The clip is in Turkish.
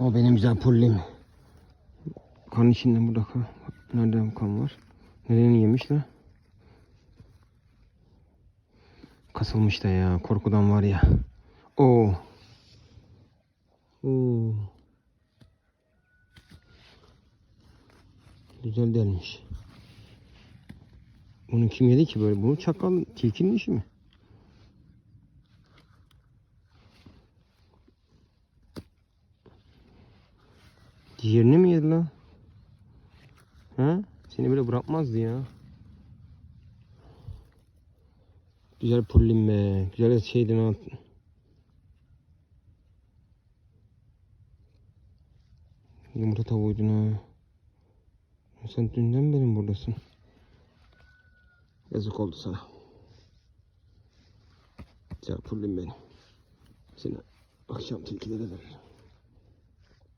O benim güzel pullim. Kan içinde burada kan. Nerede kan var? Nereni yemiş la? Kasılmış da ya. Korkudan var ya. Oo. Oo. Güzel delmiş. Bunu kim yedi ki böyle? Bunu çakal tilkinin işi mi? Diğerini mi yedi lan? Ha? Seni böyle bırakmazdı ya. Güzel pullim be. Güzel şeydin ha. Yumurta tavuğuydun ha. Sen dünden beri buradasın? Yazık oldu sana. Güzel pullim benim. Seni akşam tilkilere veririm.